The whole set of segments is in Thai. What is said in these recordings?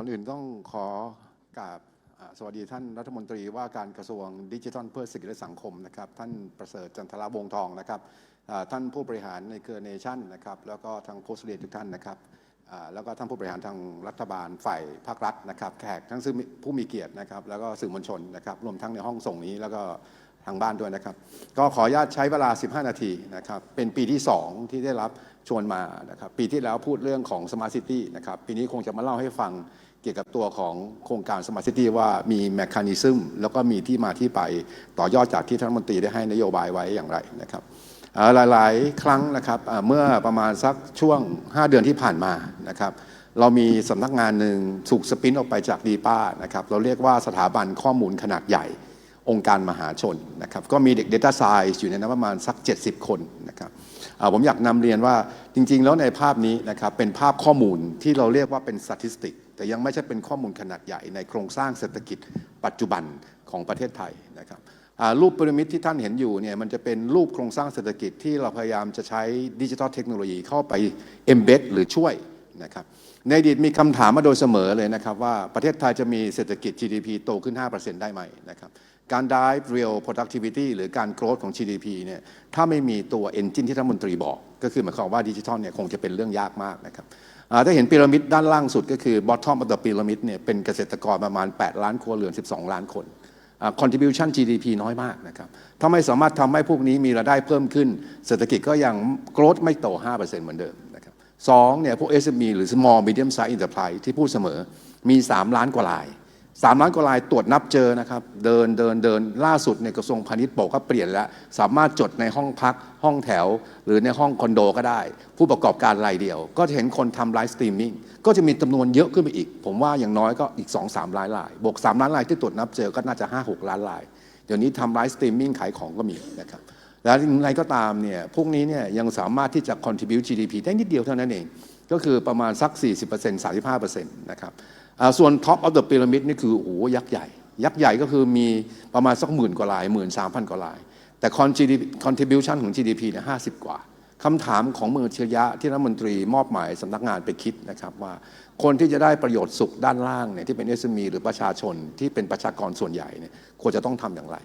อนอื่นต้องขอกราบสวัสดีท่านรัฐมนตรีว่าการกระทรวงดิจิทัลเพื่อเศรษฐกิจและสังคมนะครับ ท่านประเสริฐจันทราวงทองนะครับท่านผู้บริหารในเครือเนชั่นนะครับแล้วก็ทางโพสต์เรียทุกท่านนะครับแล้วก็ท่านผู้บริหารทางรัฐบาลฝ่ายภาครัฐนะครับแขกทั้งซึ่งผู้มีเกียรตินะครับแล้วก็สื่อมวลชนนะครับรวมทั้งในห้องส่งนี้แล้วก็ทางบ้านด้วยนะครับ ก็ขออนุญาตใช้เวลา 15 นาทีนะครับเป็นปีที่ 2 ที่ได้รับชวนมานะครับปีที่แล้วพูดเรื่องของ Smart City นะครับปีนี้คงจะมาเล่าให้ฟัง เกี่ยวกับตัวของโครงการ Smart City ว่ามีแมคานิซึมแล้วก็มีที่มาที่ไปต่อยอดจากที่ท่านรัฐมนตรีได้ให้นโยบายไว้อย่างไรนะครับหลาย ๆ ครั้งนะครับเมื่อประมาณสักช่วง 5 เดือนที่ผ่านมานะครับเรามีสำนักงานหนึ่งถูกสปินออกไปจากดีป้านะครับเราเรียกว่าสถาบันข้อมูลขนาดใหญ่องค์การมหาชนนะครับก็มีเด็ก Data Science อยู่ในนั้นประมาณสัก 70 คนนะครับผมอยากนำเรียนว่าจริง ๆ แล้วในภาพนี้นะครับเป็นภาพข้อมูลที่เราเรียกว่าเป็นสถิติ แต่ยังไม่ใช่เป็นข้อมูลขนาดใหญ่ในโครงสร้างเศรษฐกิจปัจจุบันของประเทศไทยนะครับรูปพีระมิดที่ท่านเห็นอยู่เนี่ยมันจะเป็นรูปโครงสร้างเศรษฐกิจที่เราพยายามจะใช้ดิจิทัลเทคโนโลยีเข้าไป embed หรือช่วยนะครับในอดีตมีคำถามมาโดยเสมอเลยนะครับว่าประเทศไทยจะมีเศรษฐกิจ GDP โตขึ้น 5%ได้ไหมนะครับการ drive real productivity หรือการ growth ของ GDP เนี่ยถ้าไม่มีตัว engine ที่ท่านมนตรีบอก ก็คือหมายความว่าดิจิทัลเนี่ยคงจะเป็นเรื่องยากมากนะครับ ถ้าเห็นพีระมิดด้านล่างสุดก็คือ bottom of the pyramid เนี่ยเป็นเกษตรกรประมาณ 8 ล้านครัวเรือน 12 ล้านคนอ่า contribution GDP น้อยมากนะครับ ถ้าไม่สามารถทำให้พวกนี้มีรายได้เพิ่มขึ้น เศรษฐกิจก็ยังโกรธไม่โต 5%เหมือนเดิมนะครับสองเนี่ยพวก SME หรือ small medium size enterprise ที่พูดเสมอมี 3 ล้านกว่าลาย 3ล้านกว่าลายตรวจนับเจอนะครับเดินเดินเดินล่าสุดในกระทรวงพาณิชย์บอกว่าเปลี่ยนแล้ว สามารถจดในห้องพักห้องแถว หรือในห้องคอนโดก็ได้ ผู้ประกอบการรายเดียว ก็จะเห็นคนทำไลฟ์สตรีมมิ่งก็จะมีจำนวนเยอะขึ้นไปอีก ผมว่าอย่างน้อยก็อีก 2-3 ล้านลาย บวก 3 ล้านลายที่ตรวจนับเจอก็น่าจะ 5-6 ล้านลาย เดี๋ยวนี้ทำไลฟ์สตรีมมิ่งขายของก็มีนะครับแล้วอะไรก็ตามเนี่ยพวกนี้เนี่ยยังสามารถที่จะ contribute GDP ได้นิดเดียวเท่านั้นเองก็คือประมาณสัก 40% 35%นะครับ ส่วน top of the pyramid นี่คือโอ้โหยักษ์ใหญ่ ยักษ์ใหญ่ก็คือมีประมาณสักหมื่นกว่าลายหมื่นสามพันกว่าลาย แต่ contribution ของ GDP เนี่ยห้าสิบกว่าคำถามของเมืองเชียะที่รัฐมนตรีมอบหมายสำนักงานไปคิดนะครับว่า คนที่จะได้ประโยชน์สุขด้านล่างเนี่ยที่เป็น SME หรือประชาชนที่เป็นประชากรส่วนใหญ่เนี่ยควรจะต้องทำอย่างไร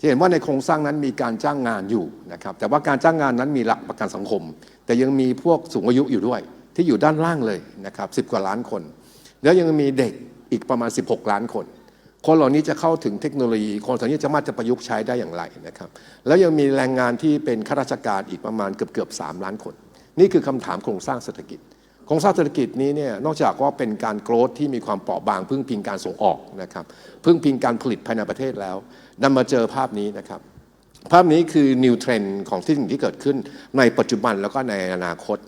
จะเห็นว่าในโครงสร้างนั้นมีการจ้างงานอยู่นะครับแต่ว่าการจ้างงานนั้นมีหลักประกันสังคม แต่ยังมีพวกสูงอายุอยู่ด้วย ที่อยู่ด้านล่างเลยนะครับสิกว่าล้านคน แล้วยังมีเด็กอีกประมาณ 16 ล้านคน คนเหล่านี้จะเข้าถึงเทคโนโลยี คนเหล่านี้จะมาจะประยุกต์ใช้ได้อย่างไรนะครับ แล้วยังมีแรงงานที่เป็นข้าราชการอีกประมาณเกือบเกือบ3ล้านคน นี่คือคำถามโครงสร้างเศรษฐกิจโครงสร้างเศรษฐกิจนี้เนี่ยนอกจากว่าเป็นการโกรธที่มีความเปราะบางพึ่งพิงการส่งออกนะครับพึ่งพิงการผลิตภายในประเทศแล้วนำมาเจอภาพนี้นะครับภาพนี้คือ new trend ของที่สิ่งที่เกิดขึ้นในปัจจุบันแล้วก็ในอนาคต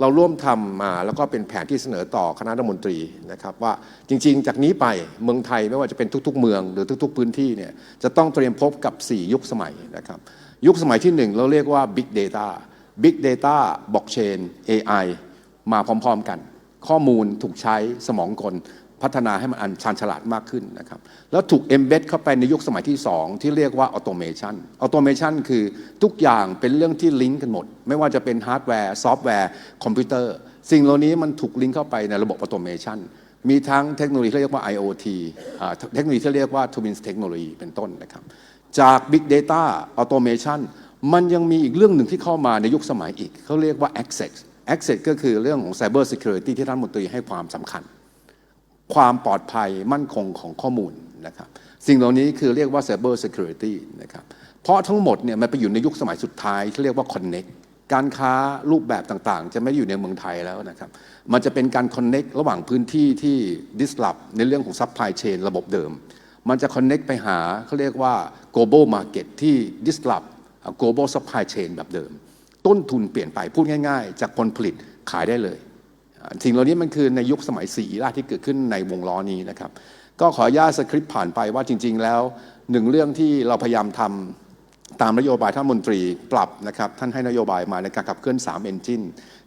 เราร่วมทำมาแล้วก็เป็นแผนที่เสนอต่อคณะรัฐมนตรีนะครับว่าจริงๆ จากนี้ไปเมืองไทยไม่ว่าจะเป็นทุก ๆ เมืองหรือทุก ๆ พื้นที่เนี่ยจะต้องเตรียมพบกับ 4 ยุคสมัยนะครับยุคสมัยที่ 1 เราเรียกว่า Big Data Big Data Blockchain AI มาพร้อม ๆ กัน ข้อมูลถูกใช้สมองกล พัฒนาให้มันอันชาญฉลาดมากขึ้นนะครับ แล้วถูก embed เข้าไปในยุคสมัยที่ 2 ที่เรียกว่า automation automation คือทุกอย่างเป็นเรื่องที่ลิงก์กันหมด ไม่ว่าจะเป็นฮาร์ดแวร์ ซอฟต์แวร์ คอมพิวเตอร์ สิ่งเหล่านี้มันถูกลิงก์เข้าไปในระบบ automation มีทั้งเทคโนโลยีที่เรียกว่า IoT อ่าเทคโนโลยีที่เรียกว่า Twin Technology เป็นต้นนะครับ จาก Big Data Automation มันยังมีอีกเรื่องหนึ่งที่เข้ามาในยุคสมัยอีก เขาเรียกว่า Access Access ก็คือเรื่องของ Cyber Security ที่ท่านรัฐมนตรีให้ความสำคัญ ความปลอดภัยมั่นคงของข้อมูลนะครับสิ่งเหล่านี้คือเรียกว่า Cyber Security นะครับเพราะทั้งหมดเนี่ยมันไปอยู่ในยุคสมัยสุดท้ายที่เรียกว่า Connect การค้ารูปแบบต่างๆ จะไม่อยู่ในเมืองไทยแล้วนะครับ มันจะเป็นการ Connect ระหว่างพื้นที่ที่ disrupt ในเรื่องของ supply chain ระบบเดิม มันจะ Connect ไปหาเขาเรียกว่า global market ที่ disrupt global supply chain แบบเดิม ต้นทุนเปลี่ยนไปพูดง่าย ๆ จากคนผลิตขายได้เลย สิ่งเหล่านี้มันคือในยุคสมัยสีราที่เกิดขึ้นในวงล้อนี้นะครับ ก็ขออนุญาตสคริปต์ผ่านไปว่าจริง ๆ แล้วหนึ่งเรื่องที่เราพยายามทำตามนโยบายท่านมนตรีปรับนะครับท่านให้นโยบายมาในการขับเคลื่อน3 engine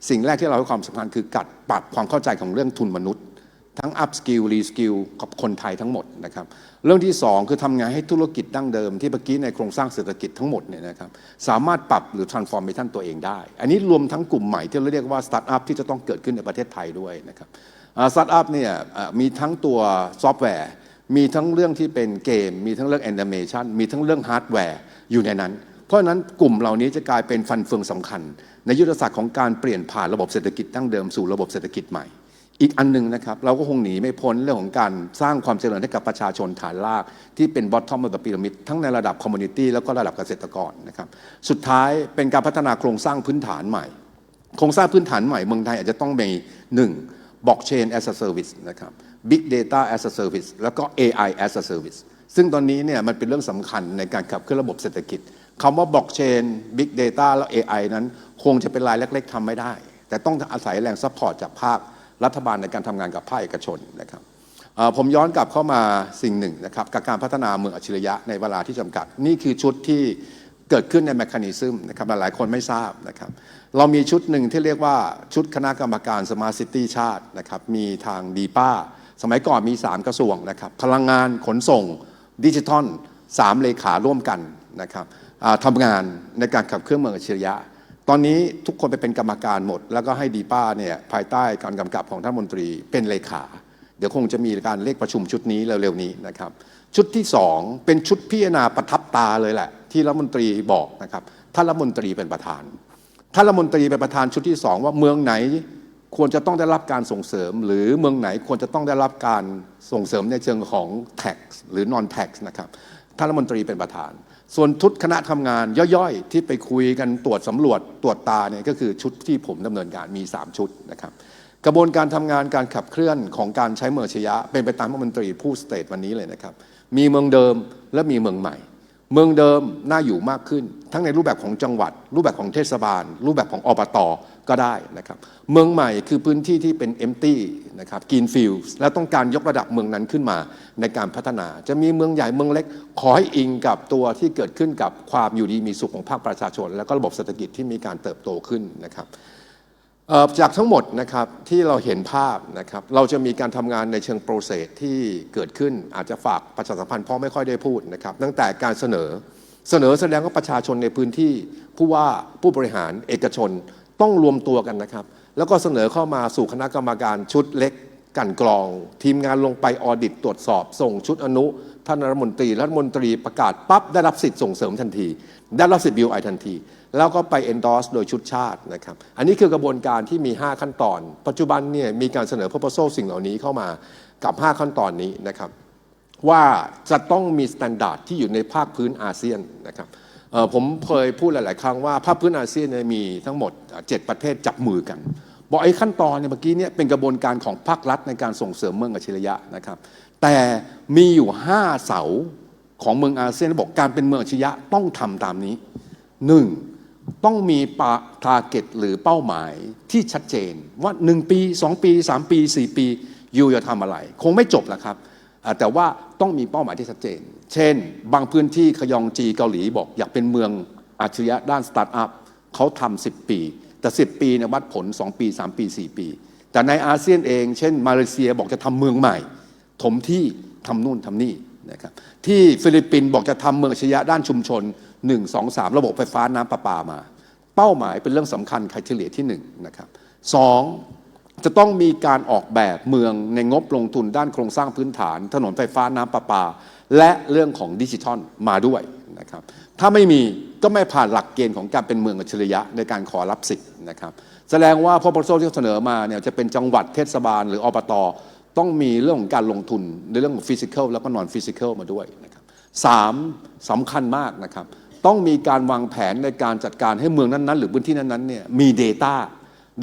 สิ่งแรกที่เราให้ความสำคัญคือกัดปรับความเข้าใจของเรื่องทุนมนุษย์ ทั้ง up skill re skill กับคนไทยทั้งหมดนะครับเรื่องที่ 2 คือทำงานให้ธุรกิจดั้งเดิมที่เมื่อกี้ในโครงสร้างเศรษฐกิจทั้งหมดเนี่ยนะครับสามารถปรับหรือ transformation ตัวเองได้ อันนี้รวมทั้งกลุ่มใหม่ที่เราเรียกว่า start up ที่จะต้องเกิดขึ้นในประเทศไทยด้วยนะครับสตาร์ทอัพเนี่ยมีทั้งตัวซอฟต์แวร์ มีทั้งเรื่องที่เป็นเกม มีทั้งเรื่องแอนิเมชันมีทั้งเรื่องฮาร์ดแวร์อยู่ในนั้น เพราะฉะนั้นกลุ่มเหล่านี้จะกลายเป็นฟันเฟืองสำคัญ ในยุทธศาสตร์ของการเปลี่ยนผ่านระบบเศรษฐกิจตั้งเดิมสู่ระบบเศรษฐกิจใหม่ อีกอันหนึ่งนะครับ เราก็คงหนีไม่พ้นเรื่องของการสร้างความเจริญให้กับประชาชนฐานราก ที่เป็น bottom of the pyramid ทั้งในระดับ community แล้วก็ระดับเกษตรกรนะครับ สุดท้ายเป็นการพัฒนาโครงสร้างพื้นฐานใหม่ โครงสร้างพื้นฐานใหม่เมืองไทยอาจจะต้องมี 1. blockchain as a service นะครับ big data as a service แล้วก็ AI as a service ซึ่งตอนนี้เนี่ยมันเป็นเรื่องสำคัญในการขับเคลื่อนระบบเศรษฐกิจคำว่า blockchain big data แล้ว AI นั้น คงจะเป็นรายเล็ก ๆทำไม่ได้ แต่ต้องอาศัยแรงซัพพอร์ตจากภาค รัฐบาลในการทำงานกับภาคเอกชนนะครับผมย้อนกลับเข้ามาสิ่งหนึ่งนะครับกับการพัฒนาเมืองอัจฉริยะในเวลาที่จำกัด นี่คือชุดที่เกิดขึ้นในแมคานิซึมนะครับหลายๆคนไม่ทราบนะครับเรามีชุดหนึ่งที่เรียกว่าชุดคณะกรรมการสมาร์ทซิตี้ชาตินะครับมีทางดีป้า สมัยก่อนมี 3 กระทรวงนะครับพลังงานขนส่งดิจิทัลสามเลขาร่วมกันนะครับทำงานในการขับเคลื่อนเมืองอัจฉริยะ ตอนนี้ทุกคนไปเป็นกรรมการหมด แล้วก็ให้ดีป้าเนี่ยภายใต้การกำกับของท่านมนตรีเป็นเลขา เดี๋ยวคงจะมีการเรียกประชุมชุดนี้เร็วๆนี้นะครับ ชุดที่สองเป็นชุดพิจารณาประทับตาเลยแหละ ที่รัฐมนตรีบอกนะครับท่านรัฐมนตรีเป็นประธานท่านรัฐมนตรีเป็นประธานชุดที่สองว่าเมืองไหนควรจะต้องได้รับการส่งเสริม หรือเมืองไหนควรจะต้องได้รับการส่งเสริมในเชิงของ tax หรือ non tax นะครับท่านรัฐมนตรีเป็นประธาน ส่วนทุดคณะทำงานย่อยๆ ที่ไปคุยกันตรวจสำรวจตรวจตาเนี่ยก็คือชุดที่ผมดำเนินการมี 3 ชุดนะครับกระบวนการทำงานการขับเคลื่อนของการใช้เมืองอัจฉริยะ เป็นไปตามรัฐมนตรีผู้สเตทวันนี้เลยนะครับมีเมืองเดิมและมีเมืองใหม่ เมืองเดิมน่าอยู่มากขึ้น ทั้งในรูปแบบของจังหวัด รูปแบบของเทศบาล รูปแบบของอบตก็ได้นะครับ เมืองใหม่คือพื้นที่ที่เป็น empty นะครับ green fields และต้องการยกระดับเมืองนั้นขึ้นมาในการพัฒนา จะมีเมืองใหญ่เมืองเล็ก ขอให้อิงกับตัวที่เกิดขึ้นกับความอยู่ดีมีสุขของภาคประชาชน และก็ระบบเศรษฐกิจที่มีการเติบโตขึ้นนะครับจากทั้งหมดนะครับที่เราเห็นภาพนะครับเราจะมีการทำงานในเชิงโปรเซสที่เกิดขึ้นอาจจะฝากประชาสัมพันธ์เพราะไม่ค่อยได้พูดนะครับตั้งแต่การเสนอเสนอแสดงว่าประชาชนในพื้นที่ ผู้ว่าผู้บริหารเอกชนต้องรวมตัวกันนะครับ แล้วก็เสนอเข้ามาสู่คณะกรรมการชุดเล็กกันกรอง ทีมงานลงไปออดิตตรวจสอบ ส่งชุดอนุท่านรัฐมนตรีรัฐมนตรีประกาศปั๊บได้รับสิทธิ์ส่งเสริมทันที ได้รับสิทธิ์ BOI ทันที แล้วก็ไป endorse โดยชุดชาตินะครับ อันนี้คือกระบวนการที่มี 5 ขั้นตอน ปัจจุบันเนี่ยมีการเสนอ proposal สิ่งเหล่านี้เข้ามากับ 5 ขั้นตอนนี้นะครับ ว่าจะต้องมีสแตนดาร์ดที่อยู่ในภาคพื้นอาเซียนนะครับ ผมเคยพูดหลาย ๆ ครั้งว่าภาคพื้นอาเซียนมีทั้งหมด 7 ประเทศจับมือกัน บอกไอ้ขั้นตอนเนี่ยเมื่อกี้เนี่ยเป็นกระบวนการของภาครัฐในการส่งเสริมเมืองอัจฉริยะนะครับ แต่มีอยู่ 5 เสาของเมืองอาเซียนบอกการเป็นเมืองอัจฉริยะต้องทำตามนี้หนึ่งต้องมีปาทาเก็ตหรือเป้าหมายที่ชัดเจนว่า 1 ปี 2 ปี 3 ปี 4 ปี อยู่จะทำอะไร คงไม่จบล้วครับ แต่ว่าต้องมีเป้าหมายที่ชัดเจน เช่น บางพื้นที่ขยองจีเกาหลีบอกอยากเป็นเมืองอาชญะด้านสตาร์ทอัพเขาทำ10ปี แต่ 10 ปีเนี่ยวัดผล 2 ปี 3 ปี 4 ปี แต่ในอาเซียนเอง เช่น มาเลเซียบอกจะทำเมืองใหม่ ถมที่ทำนู่นทำนี่นะครับที่ฟิลิปปินส์บอกจะทำเมืองอาชญะด้านชุมชน 1 2 3 ระบบไฟฟ้าน้ำประปามา เป้าหมายเป็นเรื่องสำคัญใครเฉลี่ยที่1นะครับสอง จะต้องมีการออกแบบเมืองในงบลงทุนด้านโครงสร้างพื้นฐาน ถนนไฟฟ้าน้ำประปา และเรื่องของดิจิทัลมาด้วยนะครับถ้าไม่มีก็ไม่ผ่านหลักเกณฑ์ของการเป็นเมืองอัจฉริยะในการขอรับสิทธิ์นะครับแสดงว่าพอ proposal ที่เสนอมาเนี่ยจะเป็นจังหวัดเทศบาลหรืออบตต้องมีเรื่องของการลงทุนในเรื่องของฟิสิก a l แล้วก็นอนฟิสิก a l มาด้วยนะครับสามสำคัญมากนะครับต้องมีการวางแผนในการจัดการให้เมืองนั้นๆ หรือพื้นที่นั้นๆเนี่ยมี Data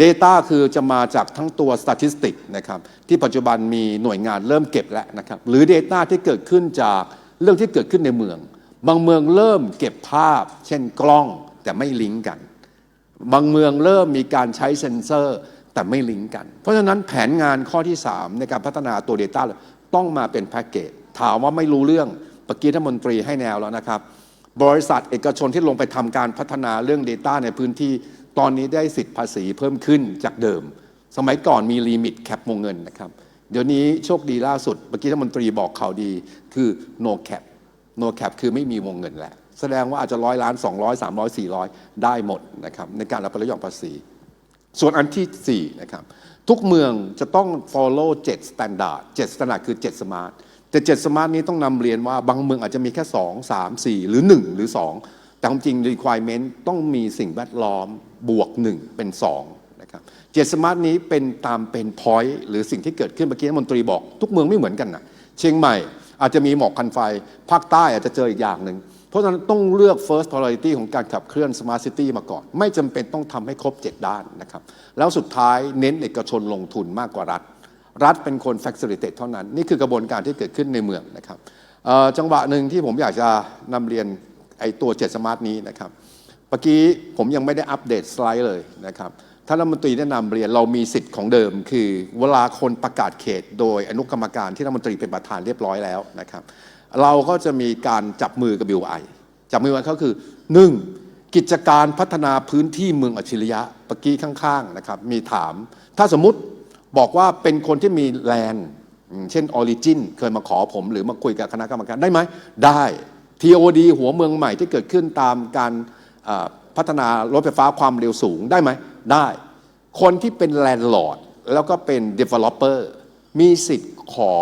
Data คือจะมาจากทั้งตัว Statistic นะครับที่ปัจจุบันมีหน่วยงานเริ่มเก็บแล้วนะครับหรือ Data ที่เกิดขึ้นจากเรื่องที่เกิดขึ้นในเมือง บางเมืองเริ่มเก็บภาพ เช่นกล้องแต่ไม่ลิงก์กัน บางเมืองเริ่มมีการใช้เซ็นเซอร์แต่ไม่ลิงก์กัน เพราะฉะนั้นแผนงานข้อที่ 3 ในการพัฒนาตัว Data ต้องมาเป็นแพ็กเกจถามว่าไม่รู้เรื่องปกีท่านมนตรีให้แนวแล้วนะครับ บริษัทเอกชนที่ลงไปทำการพัฒนาเรื่อง Data ในพื้นที่ ตอนนี้ได้สิทธิภาษีเพิ่มขึ้นจากเดิม สมัยก่อนมีลิมิตแคปวงเงินนะครับเดี๋ยวนี้โชคดีล่าสุดเมื่อกี้ท่านมนตรีบอกข่าวดีคือ no cap no cap คือไม่มีวงเงินแล้ว แสดงว่าอาจจะร้อยล้าน 200 300 400 ได้หมดนะครับในการรับประโยชน์ภาษี ส่วนอันที่4นะครับทุกเมืองจะต้อง follow 7 standard 7 standard คือ 7 smart แต่7 smart นี้ต้องนำเรียนว่าบางเมืองอาจจะมีแค่ 2 3 4 หรือ 1 หรือ 2 แต่ความจริง requirement ต้องมีสิ่งแวดล้อมบวก 1 เป็น2นะครับเจ็ดสมาร์ทนี้เป็นตามเป็น point หรือสิ่งที่เกิดขึ้นเมื่อกี้มนตรีบอก ทุกเมืองไม่เหมือนกันนะเชียงใหม่อาจจะมีหมอกคันไฟ ภาคใต้อาจจะเจออีกอย่างหนึ่ง เพราะฉะนั้นต้องเลือก first priority ของการขับเคลื่อน smart city มาก่อน ไม่จำเป็นต้องทำให้ครบ 7 ด้านนะครับแล้วสุดท้ายเน้นเอกชนลงทุนมากกว่ารัฐ รัฐเป็นคน facilitate เท่านั้น นี่คือกระบวนการที่เกิดขึ้นในเมืองนะครับจังหวะหนึ่งที่ผมอยากจะนำเรียน ไอ้ตัว7 smart นี้นะครับเมื่อกี้ผมยังไม่ได้อัปเดตสไลด์เลยนะครับท่านรัฐมนตรีแนะนำเรียนเรามีสิทธิ์ของเดิม คือเวลาคนประกาศเขต โดยอนุกรรมการที่รัฐมนตรีเป็นประธานเรียบร้อยแล้วนะครับ เราก็จะมีการจับมือกับ BOI จับมือกันเขาคือ 1. กิจการพัฒนาพื้นที่เมืองอัจฉริยะเมื่อกี้ข้างๆนะครับมีถาม ถ้าสมมุติบอกว่าเป็นคนที่มีแลนด์เช่นออริจินเคยมาขอผมหรือมาคุยกับคณะกรรมการได้ไหมได้ TOD หัวเมืองใหม่ที่เกิดขึ้นตามการพัฒนารถไฟฟ้าความเร็วสูงได้ไหมได้ คนที่เป็นแลนด์ลอร์ดแล้วก็เป็น Developer มีสิทธิ์ขอ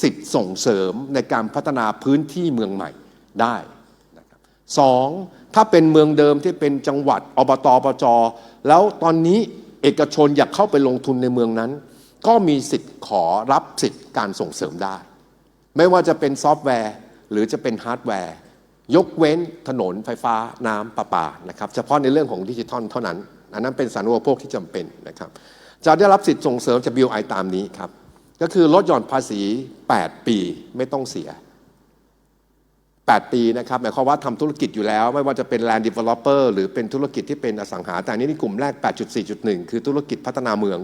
สิทธิ์ส่งเสริมในการพัฒนาพื้นที่เมืองใหม่ได้นะครับสองถ้าเป็นเมืองเดิมที่เป็นจังหวัดอบตปจแล้วตอนนี้เอกชนอยากเข้าไปลงทุนในเมืองนั้น ก็มีสิทธิ์ขอรับสิทธิ์การส่งเสริมได้ ไม่ว่าจะเป็นซอฟต์แวร์ หรือจะเป็นฮาร์ดแวร์ ยกเว้นถนนไฟฟ้าน้ำประปานะครับเฉพาะในเรื่องของดิจิทัลเท่านั้น อันนั้นเป็นสารุปโภคที่จำเป็นนะครับจะได้รับสิทธิ์ส่งเสริมจาก BOI ตามนี้ครับก็คือลดหย่อนภาษี 8 ปีไม่ต้องเสีย 8 ปีนะครับหมายความว่าทำธุรกิจอยู่แล้ว ไม่ว่าจะเป็น Land Developer หรือเป็นธุรกิจที่เป็นอสังหา แต่อันนี้ในกลุ่มแรก 8.4.1 คือธุรกิจพัฒนาเมือง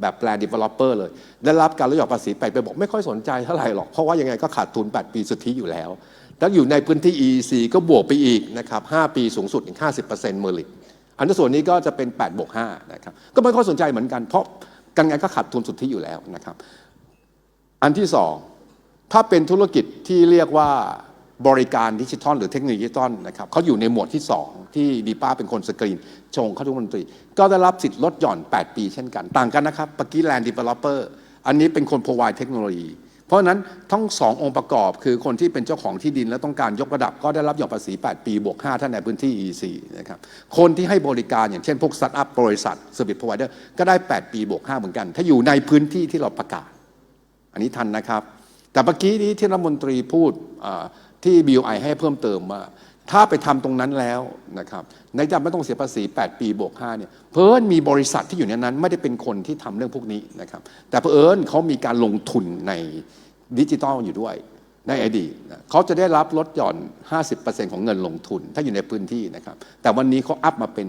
แบบ Land Developer เลย ได้รับการลดหย่อนภาษี8ไปบอกไม่ค่อยสนใจเท่าไหร่หรอก เพราะว่ายังไงก็ขาดทุน 8 ปีสุทธิอยู่แล้ว แล้วอยู่ในพื้นที่ EEC ก็บวกไปอีกนะครับ 5 ปีสูงสุดอีก50%เมอร์ลิตอันที่ส่วนนี้ก็จะเป็น8บวก5นะครับก็ไม่ค่อยสนใจเหมือนกัน เพราะกันไงก็ขาดทุนสุทธิอยู่แล้วนะครับ อันที่สองถ้าเป็นธุรกิจที่เรียกว่า บริการดิจิทัล หรือเทคโนโลยีดิจิทัลนะครับเขาอยู่ในหมวดที่ 2 ที่ดีป้าเป็นคนสกรีน ชงเข้าทุกมนตรี ก็ได้รับสิทธิ์ลดหย่อน 8 ปีเช่นกัน ต่างกันนะครับปกี้แลนด์ดีเวลลอปเปอร์อันนี้เป็นคน provide เทคโนโลยี เพราะนั้นทั้งสององค์ประกอบคือคนที่เป็นเจ้าของที่ดินและต้องการยกระดับ ก็ได้รับหย่อนภาษี 8 ปีบวก 5 ท่านในพื้นที่ EC นะครับคนที่ให้บริการอย่างเช่นพวกสตาร์ทอัพบริษัท Service Provider ก็ได้ 8 ปีบวก 5 เหมือนกัน ถ้าอยู่ในพื้นที่ที่เราประกาศ อันนี้ทันนะครับ แต่เมื่อกี้นี้ที่รัฐมนตรีพูดอ่า ที่ BOI ให้เพิ่มเติมว่าถ้าไปทำตรงนั้นแล้วนะครับในจำไม่ต้องเสียภาษี 8 ปีบวก5เนี่ยเพิ่นมีบริษัทที่อยู่ในนั้น ไม่ได้เป็นคนที่ทำเรื่องพวกนี้นะครับ แต่เพิ่นเขามีการลงทุนในดิจิทัลอยู่ด้วยในอดีตนะเขาจะได้รับลดหย่อน 50%ของเงินลงทุน ถ้าอยู่ในพื้นที่นะครับ แต่วันนี้เขาอัพมาเป็น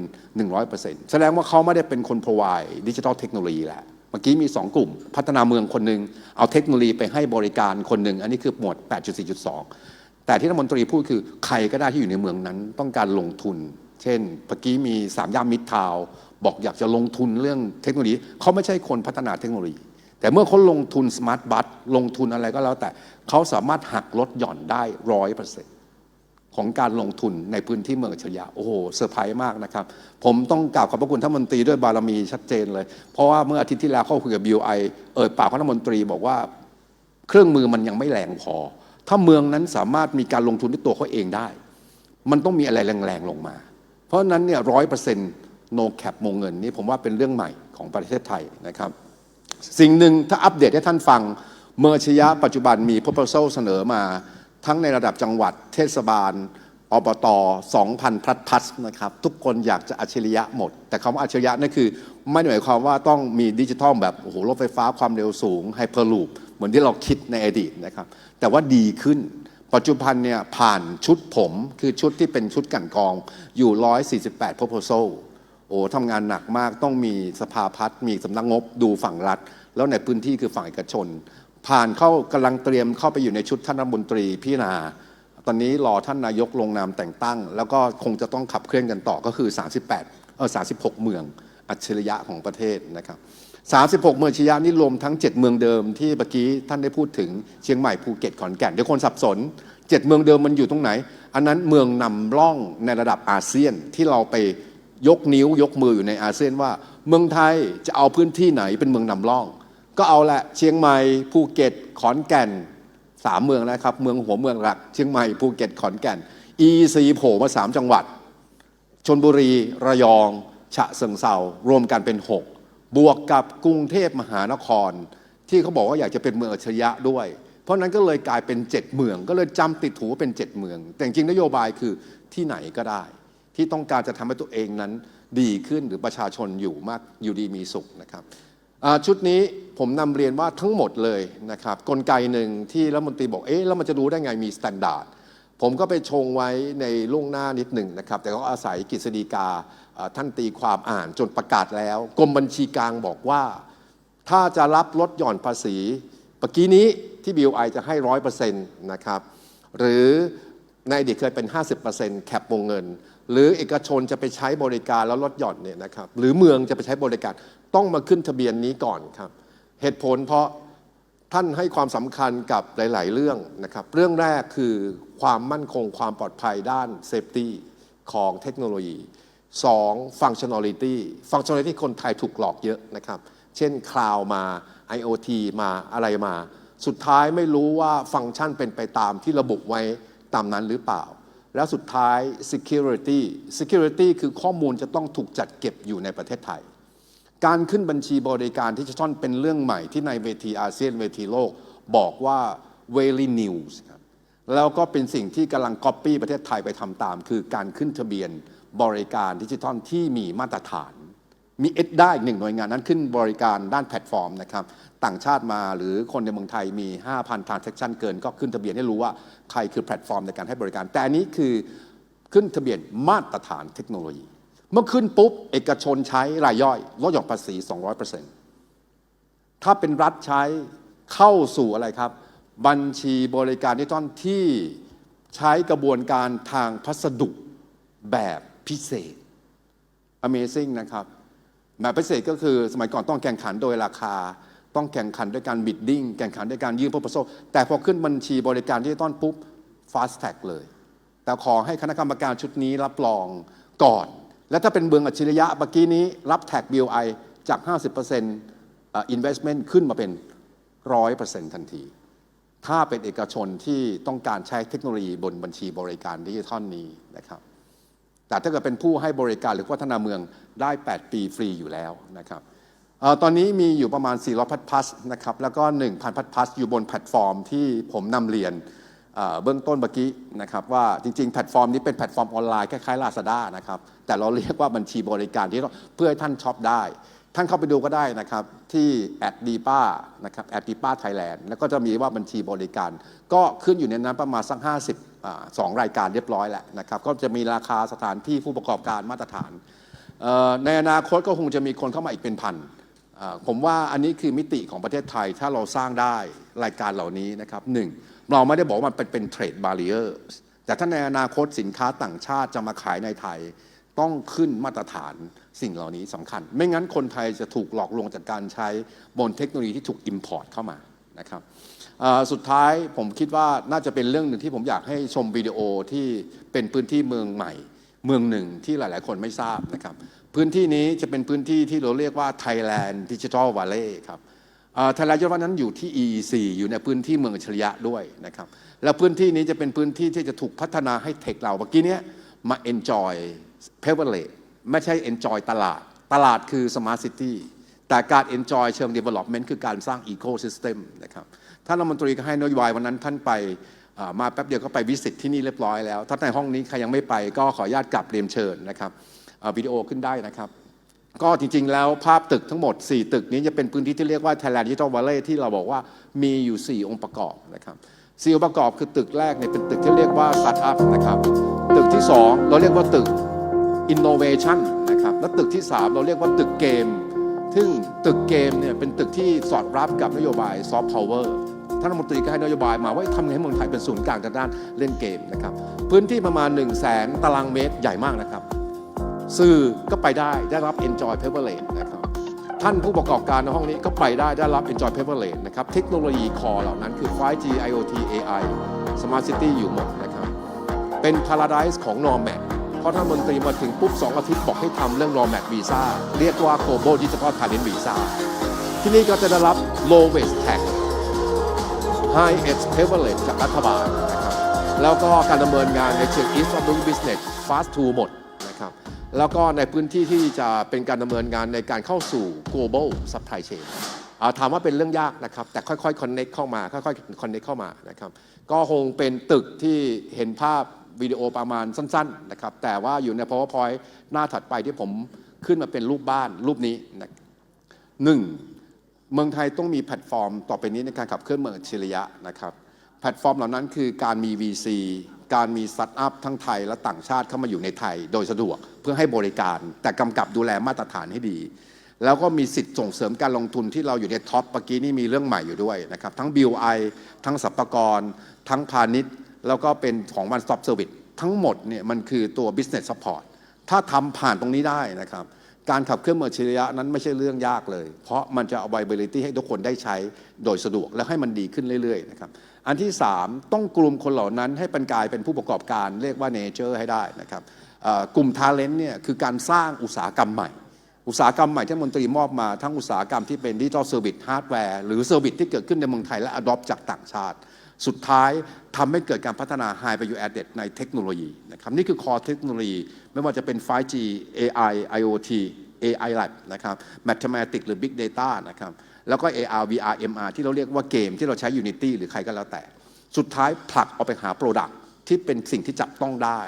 100%แสดงว่าเขาไม่ได้เป็นคน provide ดิจิทัลเทคโนโลยีแล้วเมื่อกี้มี 2 กลุ่ม พัฒนาเมืองคนหนึ่งเอาเทคโนโลยีไปให้บริการคนหนึ่ง อันนี้คือหมวด 8.4.2 แต่ที่รัฐมนตรีพูดคือใครก็ได้ที่อยู่ในเมืองนั้น ต้องการลงทุน เช่นเมื่อกี้มีสามย่านมิตรทาวบอกอยากจะลงทุนเรื่องเทคโนโลยีเขาไม่ใช่คนพัฒนาเทคโนโลยี แต่เมื่อเขาลงทุนสมาร์ทบัสลงทุนอะไรก็แล้ว แต่เขาสามารถหักลดหย่อนได้ร้อยเปอร์เซ็นต์ของการลงทุนในพื้นที่เมืองอัจฉริยะโอ้โหเซอร์ไพรส์มากนะครับ ผมต้องกล่าวขอบพระคุณท่านมนตรีด้วยบารมีชัดเจนเลย เพราะว่าเมื่ออาทิตย์ที่แล้วเข้าคุยกับ BOI เอ่ยปากท่านมนตรีบอกว่า เครื่องมือมันยังไม่แรงพอ ถ้าเมืองนั้นสามารถมีการลงทุนด้วยตัวเขาเองได้ มันต้องมีอะไรแรงๆลงมา เพราะนั้นเนี่ยร้อยเปอร์เซ็นต์ no cap วงเงินนี่ผมว่าเป็นเรื่องใหม่ของประเทศไทยนะครับ สิ่งหนึ่งถ้าอัปเดตให้ท่านฟัง เมองอัจฉริยะปัจจุบันมี proposal เสนอมา ทั้งในระดับจังหวัด เทศบาลอบต2,000 พลัดพัสนะครับ ทุกคนอยากจะอัจฉริยะหมด แต่คำว่าอัจฉริยะนั่นคือ ไม่ได้หมายความว่าต้องมีดิจิทัลแบบ โอ้โห รถไฟฟ้าความเร็วสูงไฮเปอร์ลูป เหมือนที่เราคิดในอดีตนะครับ แต่ว่าดีขึ้น ปัจจุบันเนี่ยผ่านชุดผมคือชุดที่เป็นชุดกันกองอยู่ 148 proposal โอ้ทำงานหนักมากต้องมีสภาพัฒน์มีสำนักงบดูฝั่งรัฐ แล้วในพื้นที่คือฝั่งเอกชน ผ่านเข้ากำลังเตรียมเข้าไปอยู่ในชุดท่านรัฐมนตรีพิจารณาตอนนี้รอท่านนายกลงนามแต่งตั้ง แล้วก็คงจะต้องขับเคลื่อนกันต่อก็คือ 38เออ36 เมืองอัจฉริยะของประเทศนะครับ 36 เมืองอัจฉริยะนี่รวมทั้ง 7 เมืองเดิมที่เมื่อกี้ท่านได้พูดถึงเชียงใหม่ภูเก็ตขอนแก่นเดี๋ยวคนสับสน 7 เมืองเดิมมันอยู่ตรงไหน อันนั้นเมืองนำร่องในระดับอาเซียนที่เราไปยกนิ้วยกมืออยู่ในอาเซียนว่า เมืองไทยจะเอาพื้นที่ไหนเป็นเมืองนำร่อง ก็เอาแหละเชียงใหม่ภูเก็ตขอนแก่นสามเมืองนะครับเมืองหัวเมืองหลัก เชียงใหม่ภูเก็ตขอนแก่น EEC โผล่มาสามจังหวัดชนบุรีระยอง ฉะเชิงเซารวมกันเป็น 6 บวกกับกรุงเทพมหานคร ที่เขาบอกว่าอยากจะเป็นเมืองอัจฉริยะด้วย เพราะนั้นก็เลยกลายเป็น7เมือง ก็เลยจำติดหูว่าเป็น7เมือง แต่จริงนโยบายคือที่ไหนก็ได้ ที่ต้องการจะทำให้ตัวเองนั้นดีขึ้นหรือประชาชนอยู่มากอยู่ดีมีสุขนะครับชุดนี้ผมนำเรียนว่าทั้งหมดเลยนะครับกลไกหนึ่งที่รัฐมนตรีบอกเอ๊ะแล้วมันจะรู้ได้ไงมีสแตนดาร์ด ผมก็ไปชงไว้ในล่วงหน้านิดหนึ่งนะครับ แต่ก็อาศัยกฤษฎีกาท่านตีความอ่านจนประกาศแล้ว กรมบัญชีกลางบอกว่า ถ้าจะรับลดหย่อนภาษีเมื่อกี้นี้ที่ BOI จะให้ร้อยเปอร์เซ็นต์นะครับ หรือในอดีตเคยเป็น 50%แคปวงเงิน หรือเอกชนจะไปใช้บริการแล้วลดหย่อนเนี่ยนะครับ หรือเมืองจะไปใช้บริการต้องมาขึ้นทะเบียนนี้ก่อนครับ เหตุผลเพราะ ท่านให้ความสำคัญกับหลาย ๆ เรื่องนะครับ เรื่องแรกคือความมั่นคงความปลอดภัยด้านเซฟตี้ของเทคโนโลยี 2. Functionality Functionality คนไทยถูกหลอกเยอะนะครับ เช่นคลาวมา IoT มาอะไรมา สุดท้ายไม่รู้ว่าฟังก์ชันเป็นไปตามที่ระบุไว้ตามนั้นหรือเปล่า แล้วสุดท้าย Security Security คือข้อมูลจะต้องถูกจัดเก็บอยู่ในประเทศไทย การขึ้นบัญชีบริการดิจิทัลเป็นเรื่องใหม่ที่ในเวทีอาเซียนเวทีโลก บอกว่า very news ครับแล้วก็เป็นสิ่งที่กำลังก๊อปปี้ประเทศไทยไปทำตาม คือการขึ้นทะเบียนบริการดิจิทัลที่มีมาตรฐาน มีเอ็ดได้หนึ่งหน่วยงานนั้นขึ้นบริการด้านแพลตฟอร์มนะครับ ต่างชาติมาหรือคนในเมืองไทยมี 5,000 transaction เกิน ก็ขึ้นทะเบียนให้รู้ว่าใครคือแพลตฟอร์มในการให้บริการ แต่อันนี้คือขึ้นทะเบียนมาตรฐานเทคโนโลยี เมื่อขึ้นปุ๊บ เอกชนใช้รายย่อยลดหย่อนภาษี 200%ถ้าเป็นรัฐใช้เข้าสู่อะไรครับ บัญชีบริการดิจิตอลที่ใช้กระบวนการทางพัสดุแบบพิเศษ Amazing นะครับแบบพิเศษก็คือสมัยก่อนต้องแข่งขันโดยราคา ต้องแข่งขันด้วยการบิดดิ้งแข่งขันด้วยการยื่น proposal แต่พอขึ้นบัญชีบริการดิจิตอลปุ๊บ fast tag เลย แต่ขอให้คณะกรรมการชุดนี้รับรองก่อน และถ้าเป็นเบืองอัจฉริยะเมื่อกี้นี้รับแท็ก BOI จาก 50%เอ่อ investment ขึ้นมาเป็น 100%ทันที ถ้าเป็นเอกชนที่ต้องการใช้เทคโนโลยีบนบัญชีบริการดิจิทัลนี้นะครับ แต่ถ้าเกิดเป็นผู้ให้บริการหรือพัฒนาเมืองได้ 8 ปีฟรีอยู่แล้วนะครับออตอนนี้มีอยู่ประมาณ 400 พัดพัสนะครับ แล้วก็ 1,000 พัดพัสอยู่บนแพลตฟอร์มที่ผมนำเรียน เบื้องต้นเมื่อกี้นะครับว่าจริงๆ แพลตฟอร์มนี้เป็นแพลตฟอร์มออนไลน์คล้ายๆ Lazada นะครับแต่เราเรียกว่าบัญชีบริการที่เพื่อให้ท่านช็อปได้ ท่านเข้าไปดูก็ได้นะครับที่แอดดีป้านะครับแอดดีป้าไทยแลนด์แล้วก็จะมีว่าบัญชีบริการ ก็ขึ้นอยู่ในนั้นประมาณสัก 50อ่าสองรายการเรียบร้อยแล้วนะครับก็จะมีราคาสถานที่ผู้ประกอบการมาตรฐาน ในอนาคตก็คงจะมีคนเข้ามาอีกเป็นพันผมว่าอันนี้คือมิติของประเทศไทยถ้าเราสร้างได้รายการเหล่านี้นะครับหนึ่ง เราไม่ได้บอกมันเป็นเทรดบารีเออร์แต่ถ้าในอนาคตสินค้าต่างชาติจะมาขายในไทย ต้องขึ้นมาตรฐานสิ่งเหล่านี้สำคัญ ไม่งั้นคนไทยจะถูกหลอกลวงจากการใช้บนเทคโนโลยีที่ถูก Import เข้ามานะครับสุดท้ายผมคิดว่าน่าจะเป็นเรื่องหนึ่งที่ผมอยากให้ชมวิดีโอที่เป็นพื้นที่เมืองใหม่ เมืองหนึ่งที่หลาย ๆ คนไม่ทราบนะครับ พื้นที่นี้จะเป็นพื้นที่ที่เราเรียกว่า Thailand Digital Valley ครับ ทยแลนด์ยศนั้นอยู่ที่ EEC อยู่ในพื้นที่เมืองอัจฉริยะด้วยนะครับ แล้วพื้นที่นี้จะเป็นพื้นที่ที่จะถูกพัฒนาให้เทคเราเมื่อกี้เนี้ยมา enjoy privilege ไม่ใช่ enjoy ตลาด ตลาดคือ smart city แต่การ enjoy เชิง development คือการสร้าง ecosystem นะครับท่านรัฐมนตรีก็ให้นโยบายวันนั้นท่านไปมาแป๊บเดียวก็ไปวิสิตที่นี่เรียบร้อยแล้ว ถ้าในห้องนี้ใครยังไม่ไปก็ขออนุญาตกลับเรียนเชิญนะครับวิดีโอขึ้นได้นะครับ ก็จริง ๆ แล้วภาพตึกทั้งหมด 4 ตึกนี้จะเป็นพื้นที่ที่เรียกว่า Thailand Digital Valley ที่เราบอกว่ามีอยู่ 4 องค์ประกอบนะครับสี่องค์ประกอบคือตึกแรกเนี่ยเป็นตึกที่เรียกว่า Startup นะครับตึกที่ 2 เราเรียกว่าตึก Innovation นะครับและตึกที่ 3 เราเรียกว่าตึกเกม ซึ่งตึกเกมเนี่ยเป็นตึกที่สอดรับกับนโยบายซอฟต์พาวเวอร์ท่านรัฐมนตรีก็ให้นโยบายมาว่าทำไงให้เมืองไทยเป็นศูนย์กลางทางด้านเล่นเกมนะครับพื้นที่ประมาณ 1 0 0 0 0แสนตารางเมตรใหญ่มากนะครับ สื่อก็ไปได้ได้รับ enjoy privilege นะครับท่านผู้ประกอบการในห้องนี้ก็ไปได้ได้รับ enjoy privilege นะครับเทคโนโลยีคอเหล่านั้นคือ 5G IoT AI Smart City อยู่หมดนะครับเป็น paradise ของ Normac เพราะท่านมนตรีมาถึงปุ๊บสองอาทิตย์บอกให้ทำเรื่อง raw mat visa เรียกว่า global digital talent visa ที่นี่ก็จะได้รับ low wage tax high edge privilege จากรัฐบาลนะครับแล้วก็การดำเนินงานในเชิง east of doing business fast to หมด ครับแล้วก็ในพื้นที่ที่จะเป็นการดำเนินงานในการเข้าสู่ global supply chain ถามว่าเป็นเรื่องยากนะครับ แต่ค่อยๆ connect เข้ามา ค่อยๆ connect เข้ามานะครับ ก็คงเป็นตึกที่เห็นภาพวิดีโอประมาณสั้นๆ นะครับ แต่ว่าอยู่ใน powerpoint หน้าถัดไปที่ผมขึ้นมาเป็นรูปบ้านรูปนี้นะหนึ่งเมืองไทยต้องมีแพลตฟอร์ม ต่อไปนี้ในการขับเคลื่อนเมืองอัจฉริยะนะครับ แพลตฟอร์มเหล่านั้นคือการมี VC การมีสตาร์ทอัพทั้งไทยและต่างชาติเข้ามาอยู่ในไทย โดยสะดวกเพื่อให้บริการ แต่กำกับดูแลมาตรฐานให้ดี แล้วก็มีสิทธิ์ส่งเสริมการลงทุนที่เราอยู่ในท็อปเมื่อกี้นี่มีเรื่องใหม่อยู่ด้วยนะครับทั้ง BOI ทั้งสรรพกร ทั้งพาณิชย์ แล้วก็เป็นของ One Stop Service ทั้งหมดเนี่ยมันคือตัว business support ถ้าทำผ่านตรงนี้ได้นะครับการขับเคลื่อนเมืองอัจฉริยะนั้นไม่ใช่เรื่องยากเลย เพราะมันจะ availability ให้ทุกคนได้ใช้โดยสะดวกและให้มันดีขึ้นเรื่อยๆนะครับ อันที่ 3 ต้องกลุ่มคนเหล่านั้นให้เป็นกลายเป็นผู้ประกอบการเรียกว่า nature ให้ได้นะครับกลุ่ม talent เนี่ยคือการสร้างอุตสาหกรรมใหม่ อุตสาหกรรมใหม่ที่รัฐมนตรีมอบมาทั้งอุตสาหกรรมที่เป็นดิจิทัลเซอร์วิสฮาร์ดแวร์หรือเซอร์วิสที่เกิดขึ้นในเมืองไทยและ adopt จากต่างชาติ สุดท้ายทำให้เกิดการพัฒนา High Value Added ในเทคโนโลยีนะครับนี่คือ core เทคโนโลยี ไม่ว่าจะเป็น 5G AI IoT AI Lab นะครับ Mathematics หรือ Big Data นะครับ แล้วก็ AR VR MR ที่เราเรียกว่าเกมที่เราใช้ Unity หรือใครก็แล้วแต่ สุดท้ายผลักออกไปหา Product ที่เป็นสิ่งที่จับต้องได้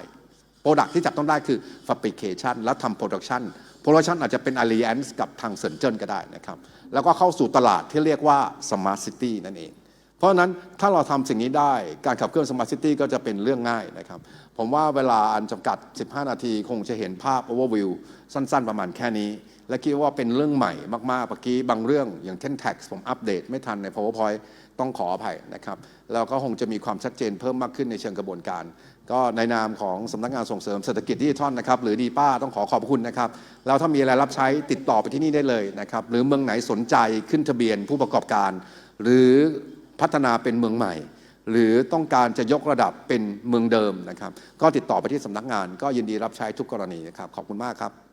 Product ที่จับต้องได้คือ Fabrication แล้วทำ Production Production อาจจะเป็น Alliance กับทางเซินเจิ้นก็ได้นะครับ แล้วก็เข้าสู่ตลาดที่เรียกว่า Smart City นั่นเอง เพราะนั้นถ้าเราทำสิ่งนี้ได้การขับเคลื่อน Smart City ก็จะเป็นเรื่องง่ายนะครับ ผมว่าเวลาอันจำกัด 15 นาทีคงจะเห็นภาพ overview สั้นๆ ประมาณแค่นี้ และคิดว่าเป็นเรื่องใหม่มากๆเมื่อกี้บางเรื่องอย่างเช่น tax ผมอัปเดตไม่ทันใน powerpoint ต้องขออภัยนะครับ แล้วก็คงจะมีความชัดเจนเพิ่มมากขึ้นในเชิงกระบวนการ ก็ในนามของสำนักงานส่งเสริมเศรษฐกิจดิจิทัลนะครับหรือดีป้าต้องขอขอบคุณนะครับแล้วถ้ามีอะไรรับใช้ติดต่อไปที่นี่ได้เลยนะครับหรือเมืองไหนสนใจขึ้นทะเบียนผู้ประกอบการ หรือ พัฒนาเป็นเมืองใหม่ หรือต้องการจะยกระดับเป็นเมืองเดิมนะครับ ก็ติดต่อไปที่สำนักงาน ก็ยินดีรับใช้ทุกกรณีนะครับขอบคุณมากครับ